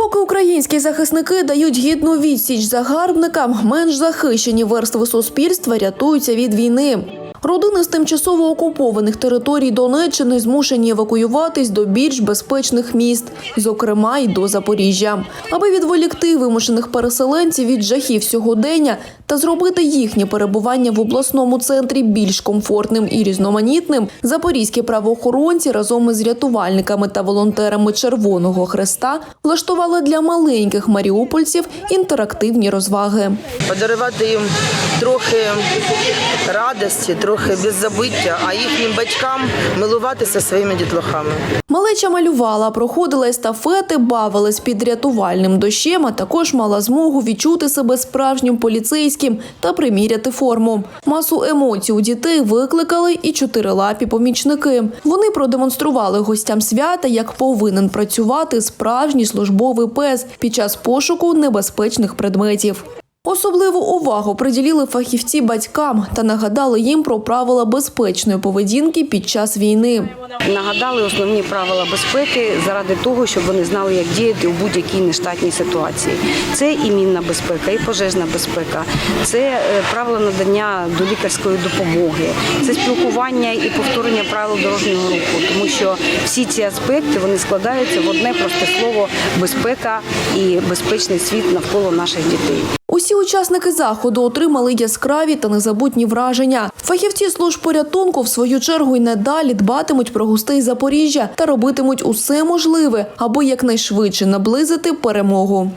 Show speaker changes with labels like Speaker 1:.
Speaker 1: Поки українські захисники дають гідну відсіч загарбникам, менш захищені верстви суспільства рятуються від війни. Родини з тимчасово окупованих територій Донеччини змушені евакуюватись до більш безпечних міст, зокрема й до Запоріжжя, аби відволікти вимушених переселенців від жахів сьогодення та зробити їхнє перебування в обласному центрі більш комфортним і різноманітним. Запорізькі правоохоронці разом із рятувальниками та волонтерами Червоного Хреста влаштували для маленьких маріупольців інтерактивні розваги.
Speaker 2: подарувати їм трохи радості, трохи беззабиття, а їхнім батькам милуватися своїми дітлахами.
Speaker 1: Малеча малювала, проходила естафети, бавилась під рятувальним дощем, а також мала змогу відчути себе справжнім поліцейським та приміряти форму. Масу емоцій у дітей викликали і чотирилапі помічники. Вони продемонстрували гостям свята, як повинен працювати справжній службовий пес під час пошуку небезпечних предметів. Особливу увагу приділили фахівці батькам та нагадали їм про правила безпечної поведінки під час війни.
Speaker 3: Нагадали основні правила безпеки заради того, щоб вони знали, як діяти у будь-якій нештатній ситуації. Це і мінна безпека, і пожежна безпека, це е, правила надання до лікарської допомоги, це спілкування і повторення правил дорожнього руху, тому що всі ці аспекти вони складаються в одне просте слово безпека і безпечний світ навколо наших дітей.
Speaker 1: Усі учасники заходу отримали яскраві та незабутні враження. Фахівці служб порятунку, в свою чергу, й надалі дбатимуть про гостей Запоріжжя та робитимуть усе можливе, аби якнайшвидше наблизити перемогу.